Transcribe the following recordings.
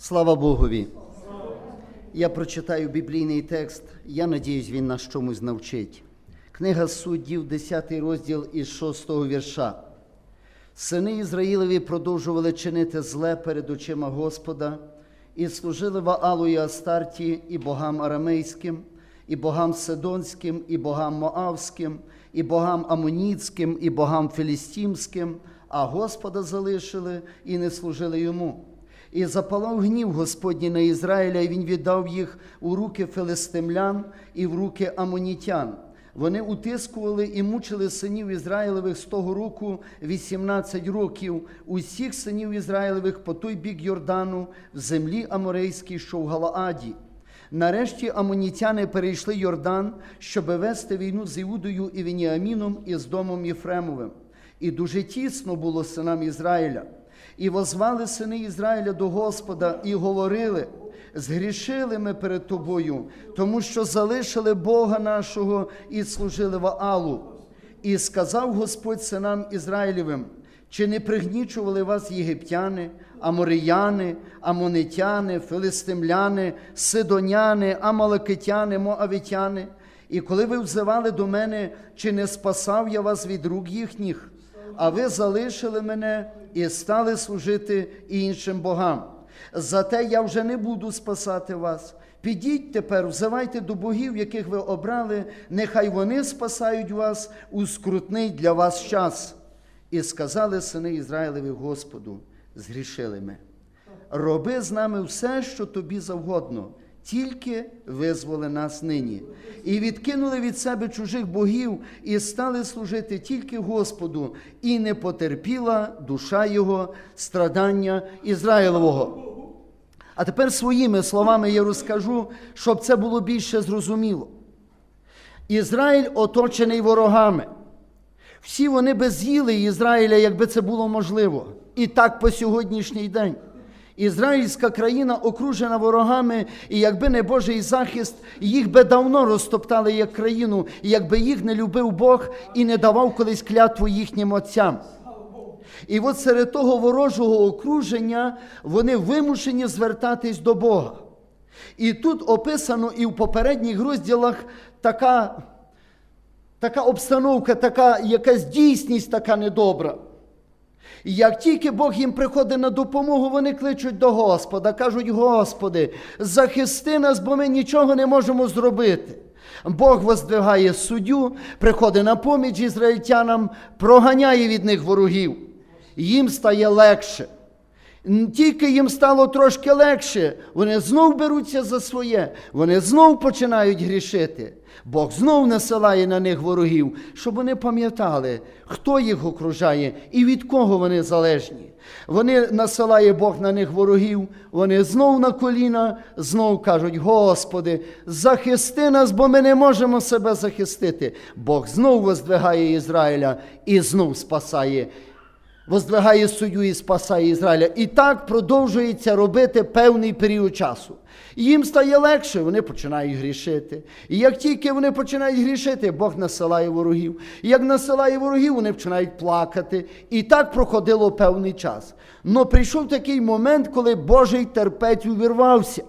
Слава Богові! Я прочитаю біблійний текст. Я надіюсь, він нас чомусь навчить. Книга суддів, 10 розділ із 6 вірша. Сини Ізраїлеві продовжували чинити зле перед очима Господа, і служили Ваалу і Астарті, і богам арамейським, і богам Сидонським, і богам Моавським, і богам Амоніцьким, і богам Філістімським, а Господа залишили і не служили йому. І запалав гнів Господній на Ізраїля, і він віддав їх у руки филистимлян і в руки амонітян. Вони утискували і мучили синів Ізраїлевих з того року 18 років, усіх синів Ізраїлевих по той бік Йордану, в землі Аморейській, що в Галааді. Нарешті амонітяни перейшли Йордан, щоб вести війну з Іудою і Веніаміном і з домом Єфремовим. І дуже тісно було синам Ізраїля. І возвали сини Ізраїля до Господа і говорили: згрішили ми перед тобою, тому що залишили Бога нашого і служили Ваалу. І сказав Господь синам Ізраїлевим: чи не пригнічували вас єгиптяни, аморияни, амонитяни, филистимляни, сидоняни, амалакитяни, моавитяни? І коли ви взивали до мене, чи не спасав я вас від рук їхніх? А ви залишили мене і стали служити іншим богам. Зате я вже не буду спасати вас. Підіть тепер, взивайте до богів, яких ви обрали, нехай вони спасають вас у скрутний для вас час. І сказали сини Ізраїлеві Господу, згрішили ми. Роби з нами все, що тобі завгодно, тільки визволи нас нині. І відкинули від себе чужих богів, і стали служити тільки Господу, і не потерпіла душа його страдання Ізраїлового. А тепер своїми словами я розкажу, щоб це було більше зрозуміло. Ізраїль оточений ворогами. Всі вони би з'їли Ізраїля, якби це було можливо. І так по сьогоднішній день. Ізраїльська країна окружена ворогами, і якби не Божий захист, їх би давно розтоптали як країну, і якби їх не любив Бог і не давав колись клятву їхнім отцям. І от серед того ворожого окруження вони вимушені звертатись до Бога. І тут описано і в попередніх розділах така, така обстановка, така якась дійсність така недобра. І як тільки Бог їм приходить на допомогу, вони кличуть до Господа, кажуть: Господи, захисти нас, бо ми нічого не можемо зробити. Бог воздвигає суддю, приходить на поміч ізраїльтянам, проганяє від них ворогів. Їм стає легше. Тільки їм стало трошки легше, вони знов беруться за своє, вони знов починають грішити. Бог знов насилає на них ворогів, щоб вони пам'ятали, хто їх окружає і від кого вони залежні. Вони насилає Бог на них ворогів, вони знов на коліна, знов кажуть: Господи, захисти нас, бо ми не можемо себе захистити. Бог знов воздвигає Ізраїля і знов спасає воздвигає суддю і спасає Ізраїля. І так продовжується робити певний період часу. Їм стає легше, вони починають грішити. І як тільки вони починають грішити, Бог насилає ворогів. І як насилає ворогів, вони починають плакати. І так проходило певний час. Но прийшов такий момент, коли Божий терпець увірвався.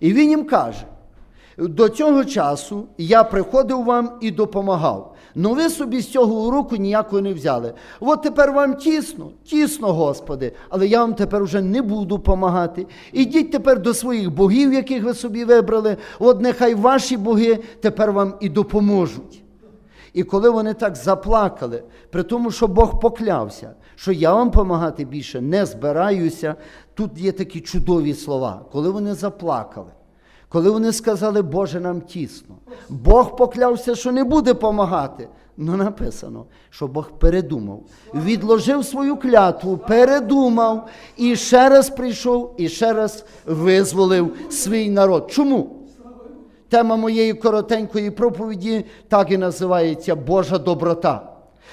І він їм каже: до цього часу я приходив вам і допомагав. Ну ви собі з цього уроку ніякого не взяли. От тепер вам тісно, тісно, Господи, але я вам тепер вже не буду допомагати. Ідіть тепер до своїх богів, яких ви собі вибрали. От нехай ваші боги тепер вам і допоможуть. І коли вони так заплакали, при тому, що Бог поклявся, що я вам допомагати більше не збираюся, тут є такі чудові слова, коли вони заплакали. Коли вони сказали, Боже, нам тісно, Бог поклявся, що не буде помагати. Ну написано, що Бог передумав, відложив свою клятву, передумав і ще раз прийшов, і ще раз визволив свій народ. Чому? Тема моєї коротенької проповіді так і називається Божа доброта.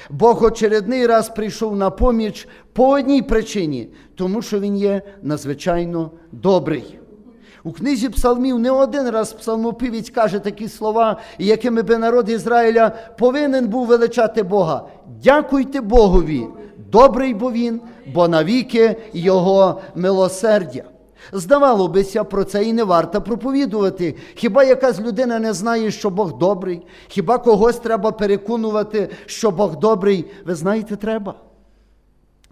Бог очередний раз прийшов на поміч по одній причині, тому що Він є надзвичайно добрий. У книзі псалмів не один раз псалмопівець каже такі слова, якими би народ Ізраїля повинен був величати Бога. Дякуйте Богові, добрий бо він, бо навіки Його милосердя. Здавало бися, про це і не варто проповідувати. Хіба якась людина не знає, що Бог добрий? Хіба когось треба переконувати, що Бог добрий? Ви знаєте, треба.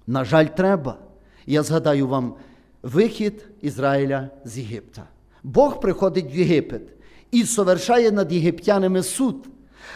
На жаль, треба. Я згадаю вам вихід Ізраїля з Єгипта. Бог приходить в Єгипет і совершає над єгиптянами суд.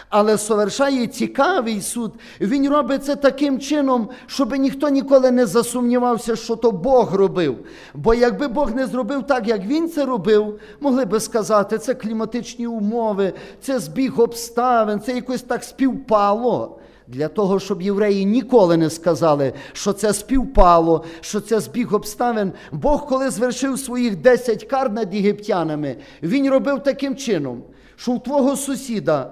Але совершає цікавий суд. Він робить це таким чином, щоб ніхто ніколи не засумнівався, що то Бог робив. Бо якби Бог не зробив так, як він це робив, могли би сказати, це кліматичні умови, це збіг обставин, це якось так співпало. Для того, щоб євреї ніколи не сказали, що це співпало, що це збіг обставин. Бог, коли звершив своїх 10 кар над єгиптянами, він робив таким чином, що у твого сусіда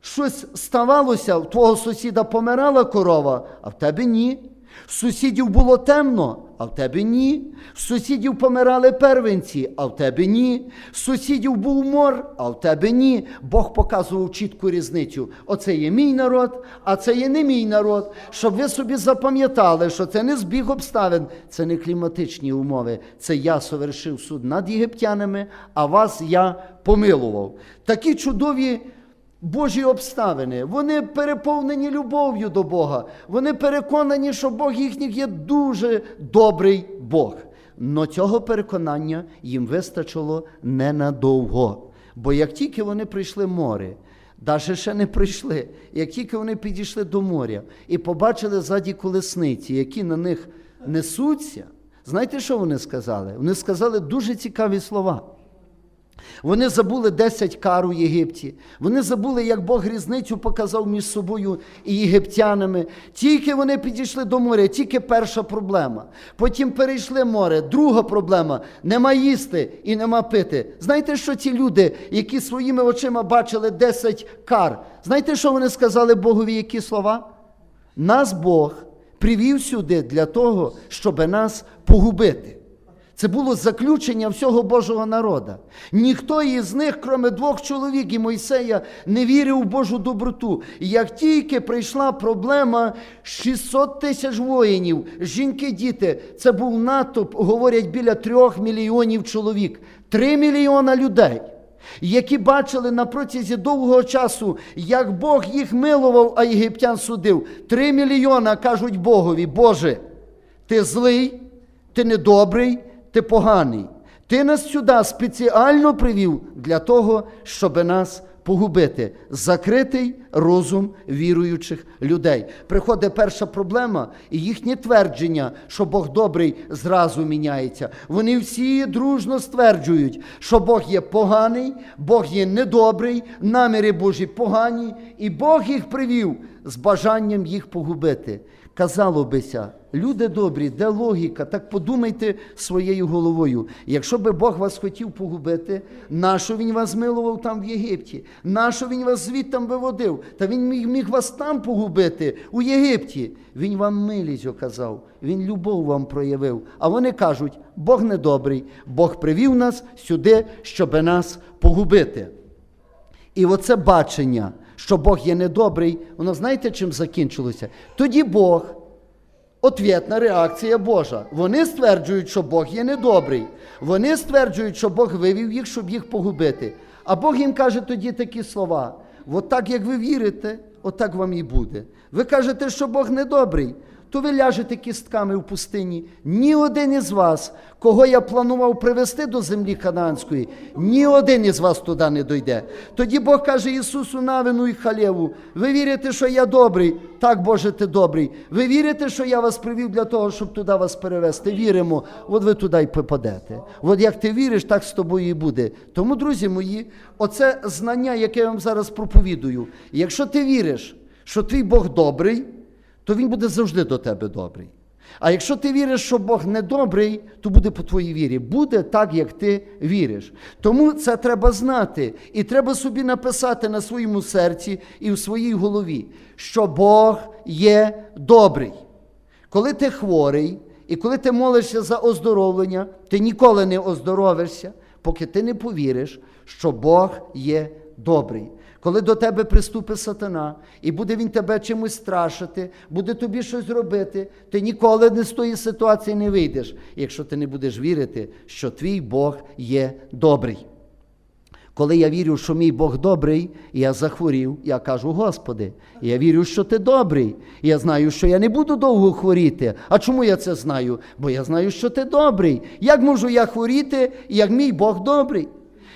щось ставалося, у твого сусіда помирала корова, а в тебе ні. Сусідів було темно, а в тебе ні. Сусідів помирали первенці, а в тебе ні. Сусідів був мор, а в тебе ні. Бог показував чітку різницю. Оце є мій народ, а це є не мій народ. Щоб ви собі запам'ятали, що це не збіг обставин, це не кліматичні умови. Це я совершив суд над єгиптянами, а вас я помилував. Такі чудові. Божі обставини, вони переповнені любов'ю до Бога. Вони переконані, що Бог їхніх є дуже добрий Бог. Но цього переконання їм вистачило ненадовго. Бо як тільки вони прийшли море, навіть ще не прийшли, як тільки вони підійшли до моря і побачили ззаді колесниці, які на них несуться, знаєте, що вони сказали? Вони сказали дуже цікаві слова. Вони забули 10 кар у Єгипті. Вони забули, як Бог різницю показав між собою і єгиптянами. Тільки вони підійшли до моря, тільки перша проблема. Потім перейшли море. Друга проблема нема їсти і нема пити. Знаєте, що ці люди, які своїми очима бачили 10 кар, знаєте, що вони сказали Богові, які слова? Нас Бог привів сюди для того, щоб нас погубити. Це було заключення всього Божого народа. Ніхто із них, крім двох чоловік і Мойсея, не вірив у Божу доброту. І як тільки прийшла проблема 600 тисяч воїнів, жінки, діти, це був натовп, говорять, біля трьох мільйонів чоловік, три мільйона людей. Які бачили на протязі довгого часу, як Бог їх милував, а єгиптян судив. Три мільйона кажуть Богові, Боже, ти злий, ти недобрий, ти поганий. Ти нас сюди спеціально привів для того, щоб нас погубити. Закритий розум віруючих людей. Приходить перша проблема, і їхнє твердження, що Бог добрий, зразу міняється. Вони всі дружно стверджують, що Бог є поганий, Бог є недобрий, наміри Божі погані, і Бог їх привів з бажанням їх погубити. Казало бися, люди добрі, де логіка? Так подумайте своєю головою. Якщо би Бог вас хотів погубити, нащо Він вас милував там в Єгипті? Нащо Він вас звідтам виводив? Та Він міг, міг вас там погубити, у Єгипті. Він вам милість оказав, Він любов вам проявив. А вони кажуть, Бог недобрий, Бог привів нас сюди, щоб нас погубити. І оце бачення, що Бог є недобрий, воно знаєте, чим закінчилося? Тоді Бог, отвітна реакція Божа. Вони стверджують, що Бог є недобрий. Вони стверджують, що Бог вивів їх, щоб їх погубити. А Бог їм каже тоді такі слова: от так, як ви вірите, отак вам і буде. Ви кажете, що Бог недобрий. То ви ляжете кістками в пустині. Ні один із вас, кого я планував привести до землі Ханаанської, ні один із вас туди не дойде. Тоді Бог каже Ісусу Навину і Халєву: ви вірите, що я добрий? Так, Боже, ти добрий. Ви вірите, що я вас привів для того, щоб туди вас перевести? Віримо, от ви туди й попадете. От як ти віриш, так з тобою і буде. Тому, друзі мої, оце знання, яке я вам зараз проповідую. Якщо ти віриш, що твій Бог добрий, то він буде завжди до тебе добрий. А якщо ти віриш, що Бог не добрий, то буде по твоїй вірі. Буде так, як ти віриш. Тому це треба знати. І треба собі написати на своєму серці і в своїй голові, що Бог є добрий. Коли ти хворий, і коли ти молишся за оздоровлення, ти ніколи не оздоровишся, поки ти не повіриш, що Бог є добрий. Коли до тебе приступить сатана, і буде він тебе чимось страшити, буде тобі щось робити, ти ніколи не з тої ситуації не вийдеш, якщо ти не будеш вірити, що твій Бог є добрий. Коли я вірю, що мій Бог добрий, я захворів, я кажу, Господи, я вірю, що ти добрий. Я знаю, що я не буду довго хворіти. А чому я це знаю? Бо я знаю, що ти добрий. Як можу я хворіти, як мій Бог добрий?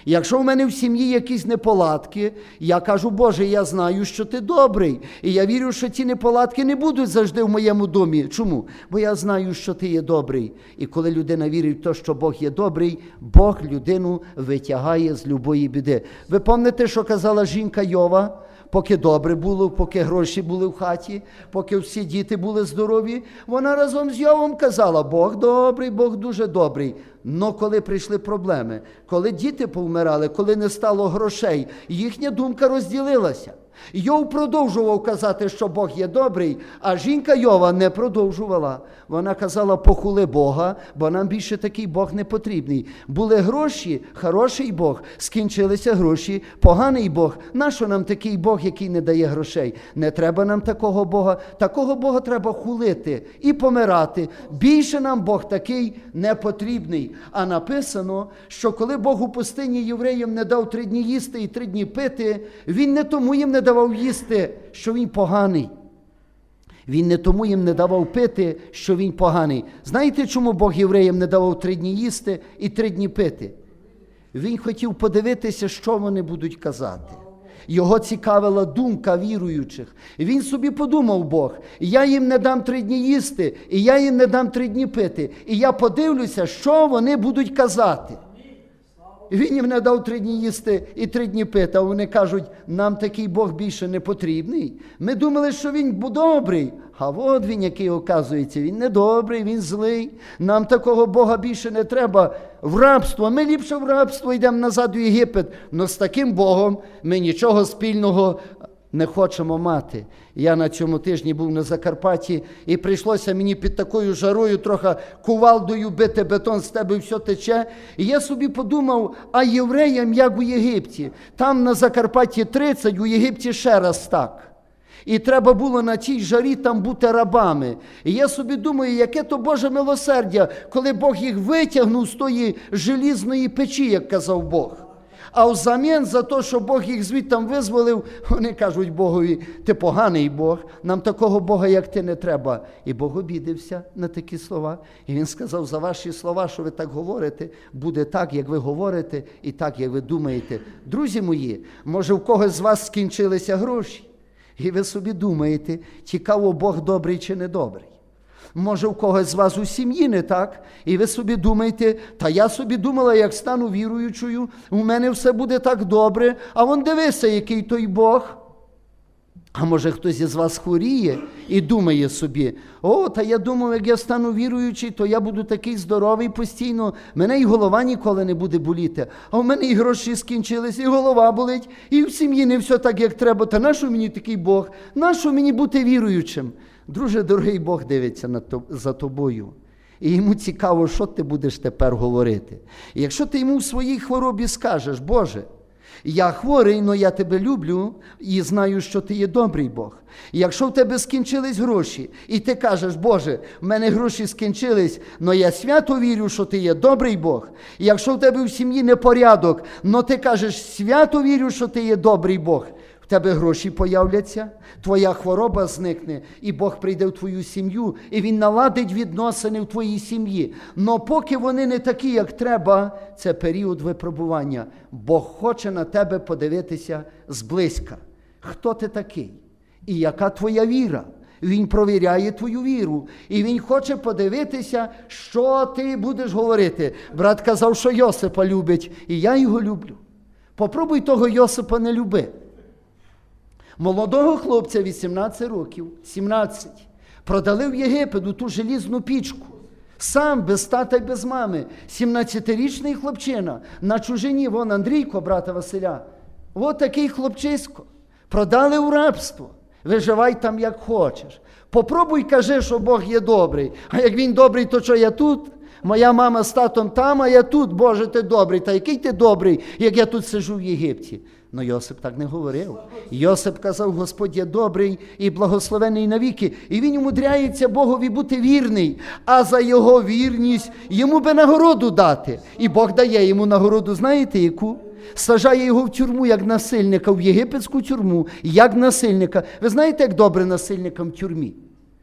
Якщо в мене в сім'ї якісь неполадки, я кажу, Боже, я знаю, що ти добрий. І я вірю, що ці неполадки не будуть завжди в моєму домі. Чому? Бо я знаю, що ти є добрий. І коли людина вірить в те, що Бог є добрий, Бог людину витягає з любої біди. Ви пам'ятаєте, що казала жінка Йова? Поки добре було, поки гроші були в хаті, поки всі діти були здорові, вона разом з Йовом казала: Бог добрий, Бог дуже добрий. Но коли прийшли проблеми, коли діти повмирали, коли не стало грошей, їхня думка розділилася. Йов продовжував казати, що Бог є добрий, а жінка Йова не продовжувала. Вона казала, похули Бога, бо нам більше такий Бог не потрібний. Були гроші, хороший Бог, скінчилися гроші, поганий Бог. Нащо нам такий Бог, який не дає грошей? Не треба нам такого Бога. Такого Бога треба хулити і помирати. Більше нам Бог такий не потрібний. А написано, що коли Бог у пустині євреям не дав три дні їсти і три дні пити, він не тому їм не давав їсти, що він поганий. Він не тому їм не давав пити, що він поганий. Знаєте, чому Бог євреям не давав три дні їсти і три дні пити? Він хотів подивитися, що вони будуть казати. Його цікавила думка віруючих. Він собі подумав Бог, я їм не дам три дні їсти, і я їм не дам три дні пити. І я подивлюся, що вони будуть казати. Він їм не дав три дні їсти і три дні пити, а вони кажуть, нам такий Бог більше не потрібний. Ми думали, що він добрий. А от він, який оказується, він не добрий, він злий. Нам такого Бога більше не треба. В рабство. Ми ліпше в рабство йдемо назад у Єгипет. Но з таким Богом ми нічого спільного не хочемо мати. Я на цьому тижні був на Закарпатті, і прийшлося мені під такою жарою трохи кувалдою бити бетон з тебе все тече. І я собі подумав, а євреям як у Єгипті. Там на Закарпатті 30, у Єгипті ще раз так. І треба було на цій жарі там бути рабами. І я собі думаю, яке то Боже милосердя, коли Бог їх витягнув з тої желізної печі, як казав Бог. А взамін за те, що Бог їх звідтам визволив, вони кажуть Богові, ти поганий Бог, нам такого Бога, як ти, не треба. І Бог обідився на такі слова. І він сказав, за ваші слова, що ви так говорите, буде так, як ви говорите, і так, як ви думаєте. Друзі мої, може, в когось з вас скінчилися гроші? І ви собі думаєте, цікаво, Бог добрий чи не добрий. Може, в когось з вас у сім'ї не так, і ви собі думаєте, та я собі думала, як стану віруючою, у мене все буде так добре, а вон дивися, який той Бог. А може хтось із вас хворіє і думає собі, о, та я думав, як я стану віруючий, то я буду такий здоровий постійно, мене і голова ніколи не буде боліти. А в мене і гроші скінчились, і голова болить, і в сім'ї не все так, як треба. Та нащо мені такий Бог? Нащо мені бути віруючим? Друже, дорогий Бог дивиться за тобою. І йому цікаво, що ти будеш тепер говорити. І якщо ти йому в своїй хворобі скажеш, Боже, я хворий, але я тебе люблю і знаю, що ти є добрий Бог. І якщо в тебе скінчились гроші, і ти кажеш, Боже, в мене гроші скінчились, але я свято вірю, що ти є добрий Бог. І якщо в тебе в сім'ї непорядок, але ти кажеш, свято вірю, що ти є добрий Бог. Тебе гроші появляться, твоя хвороба зникне, і Бог прийде в твою сім'ю, і Він наладить відносини в твоїй сім'ї. Но поки вони не такі, як треба, це період випробування. Бог хоче на тебе подивитися зблизька. Хто ти такий? І яка твоя віра? Він провіряє твою віру, і він хоче подивитися, що ти будеш говорити. Брат казав, що Йосипа любить, і я його люблю. Попробуй того Йосипа не люби. Молодого хлопця 18 років, 17, продали в Єгипет у ту желізну пічку. Сам без тата й без мами, 17-річний хлопчина на чужині, вон Андрійко, брата Василя. От такий хлопчисько. Продали у рабство. Виживай там як хочеш. Попробуй кажи, що Бог є добрий. А як він добрий, то що я тут? Моя мама з татом там, а я тут, Боже, ти добрий. Та який ти добрий, як я тут сижу в Єгипті? Но Йосип так не говорив. Йосип казав, Господь є добрий і благословений навіки. І він умудряється Богові бути вірний, а за його вірність йому би нагороду дати. І Бог дає йому нагороду, знаєте яку? Сажає його в тюрму як насильника, в єгипетську тюрму, як насильника. Ви знаєте, як добре насильникам в тюрмі?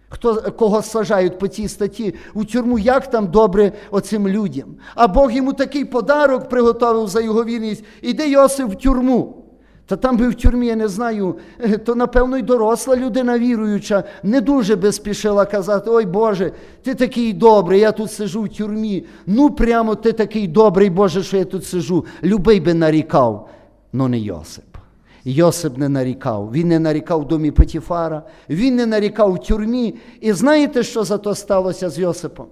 Хто, кого сажають по цій статті у тюрму, як там добре оцим людям. А Бог йому такий подарок приготовив за його вірність. Іде Йосип в тюрму. Та там би в тюрмі, я не знаю, е, то напевно й доросла людина віруюча, не дуже би спішила казати: Ой Боже, ти такий добрий, я тут сижу в тюрмі. Ну прямо ти такий добрий, Боже, що я тут сижу. Любий би нарікав, но не Йосип. Йосип не нарікав. Він не нарікав в домі Потіфара, він не нарікав в тюрмі. І знаєте, що за то сталося з Йосипом?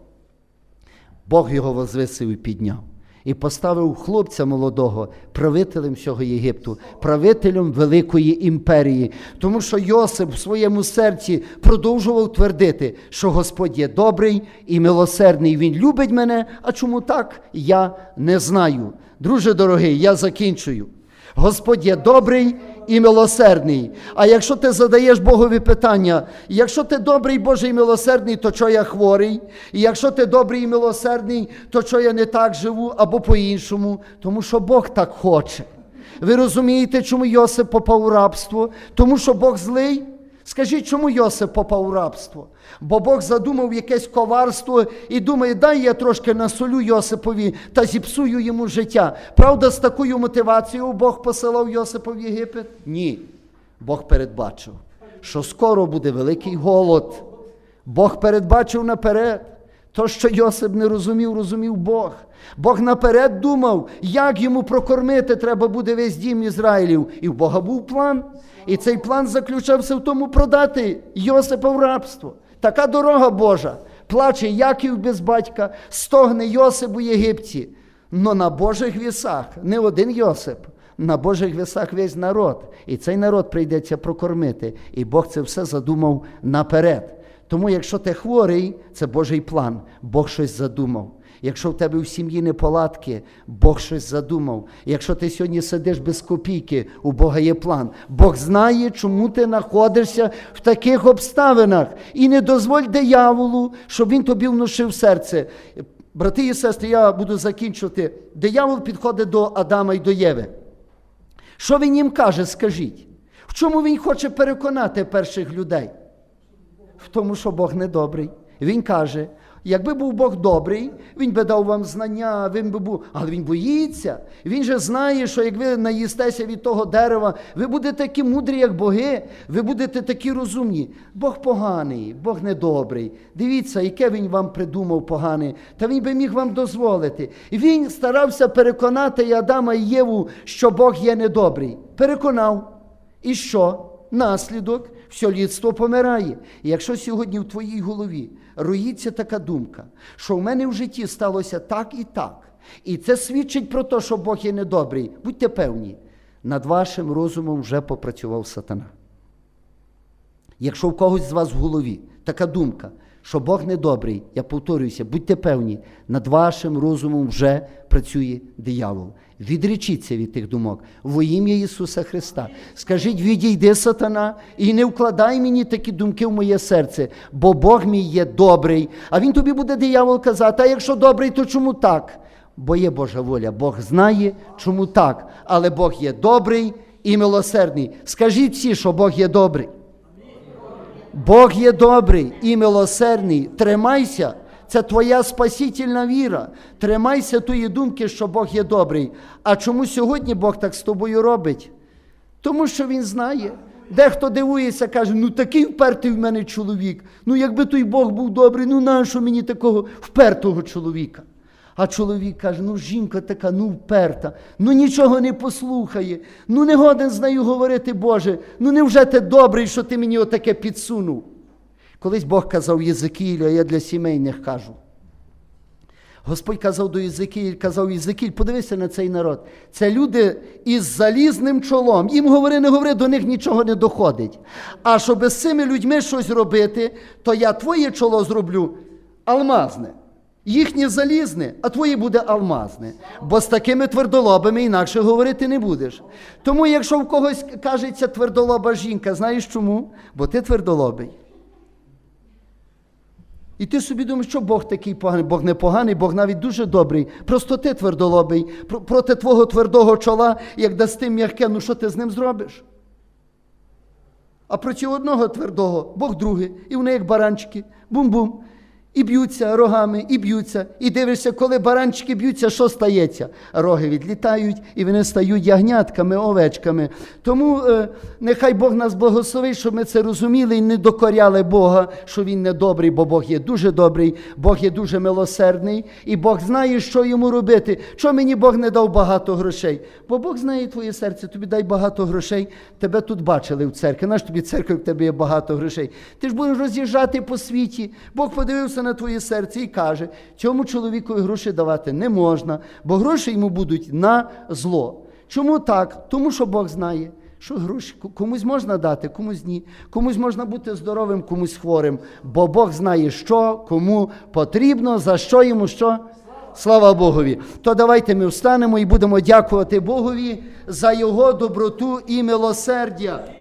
Бог його возвисив і підняв. І поставив хлопця молодого правителем всього Єгипту, правителем великої імперії. Тому що Йосип в своєму серці продовжував твердити, що Господь є добрий і милосердний. Він любить мене. А чому так? Я не знаю. Друже дорогий, я закінчую. Господь є добрий і милосердний. А якщо ти задаєш Богові питання, якщо ти добрий Божий і милосердний, то чого я хворий? І якщо ти добрий і милосердний, то чого я не так живу або по-іншому? Тому що Бог так хоче. Ви розумієте, чому Йосип попав у рабство? Тому що Бог злий? Скажіть, чому Йосип попав у рабство? Бо Бог задумав якесь коварство і думає, дай я трошки насолю Йосипові та зіпсую йому життя. Правда, з такою мотивацією Бог посилав Йосипа в Єгипет? Ні. Бог передбачив, що скоро буде великий голод. Бог передбачив наперед. То, що Йосип не розумів, розумів Бог. Бог наперед думав, як йому прокормити треба буде весь дім Ізраїлів. І в Бога був план. І цей план заключався в тому продати Йосипа в рабство. Така дорога Божа. Плаче Яків без батька, стогне Йосип у Єгипті. Но на Божих вісах не один Йосип, на Божих вісах весь народ. І цей народ прийдеться прокормити. І Бог це все задумав наперед. Тому, якщо ти хворий, це Божий план, Бог щось задумав. Якщо в тебе в сім'ї неполадки, Бог щось задумав. Якщо ти сьогодні сидиш без копійки, у Бога є план. Бог знає, чому ти знаходишся в таких обставинах. І не дозволь дияволу, щоб він тобі внушив серце. Брати і сестри, я буду закінчувати. Диявол підходить до Адама і до Єви. Що він їм каже, скажіть? В чому він хоче переконати перших людей? В тому, що Бог не добрий. Він каже, якби був Бог добрий, він би дав вам знання, він би був, але він боїться. Він же знає, що як ви наїстеся від того дерева, ви будете такі мудрі, як боги, ви будете такі розумні. Бог поганий, Бог недобрий. Дивіться, яке він вам придумав погане, та він би міг вам дозволити. Він старався переконати Адама і Єву, що Бог є недобрий. Переконав. І що? Наслідок, все людство помирає. І якщо сьогодні в твоїй голові роїться така думка, що в мене в житті сталося так і так, і це свідчить про те, що Бог є недобрий, будьте певні, над вашим розумом вже попрацював сатана. Якщо в когось з вас в голові така думка, що Бог недобрий, я повторююся, будьте певні, над вашим розумом вже працює диявол. Відречіться від тих думок во ім'я Ісуса Христа. Скажіть, відійди, сатана, і не вкладай мені такі думки в моє серце, бо Бог мій є добрий. А він тобі буде диявол казати, а якщо добрий, то чому так? Бо є Божа воля, Бог знає, чому так. Але Бог є добрий і милосердний. Скажіть всі, що Бог є добрий. Бог є добрий і милосердний. Тримайся. Це твоя спасительна віра. Тримайся тої думки, що Бог є добрий. А чому сьогодні Бог так з тобою робить? Тому що Він знає. Дехто дивується, каже, ну такий впертий в мене чоловік. Ну якби той Бог був добрий, ну нащо мені такого впертого чоловіка? А чоловік каже, ну жінка така, ну вперта, ну нічого не послухає, ну не годен з нею говорити, Боже, ну невже ти добрий, що ти мені отаке підсунув? Колись Бог казав Єзикілю, а я для сімейних кажу. Господь казав до Єзикіль, казав Єзикіль, подивися на цей народ. Це люди із залізним чолом. Їм говори, не говори, до них нічого не доходить. А щоб з цими людьми щось робити, то я твоє чоло зроблю алмазне. Їхнє залізне, а твоє буде алмазне. Бо з такими твердолобами інакше говорити не будеш. Тому, якщо в когось кажеться твердолоба жінка, знаєш чому? Бо ти твердолобий. І ти собі думаєш, що Бог такий поганий, Бог не поганий, Бог навіть дуже добрий. Просто ти твердолобий. Проти твого твердого чола, як дасти м'яке, ну що ти з ним зробиш? А проти одного твердого, Бог другий, і вони як баранчики, бум-бум. І б'ються рогами, і б'ються. І дивишся, коли баранчики б'ються, що стається? Роги відлітають, і вони стають ягнятками, овечками. Тому е, нехай Бог нас благословить, щоб ми це розуміли і не докоряли Бога, що Він не добрий, бо Бог є дуже добрий, Бог є дуже милосердний, і Бог знає, що йому робити. Що мені Бог не дав багато грошей? Бо Бог знає твоє серце, тобі дай багато грошей. Тебе тут бачили в церкві. Наш тобі церква, в тебе є багато грошей. Ти ж будеш роз'їжджати по світі. Бог подивився на твоє серце і каже: цьому чоловікові гроші давати не можна, бо гроші йому будуть на зло. Чому так? Тому що Бог знає. Що гроші комусь можна дати, комусь ні. Комусь можна бути здоровим, комусь хворим. Бо Бог знає, що кому потрібно, за що йому що. Слава Богові. То давайте ми встанемо і будемо дякувати Богові за його доброту і милосердя.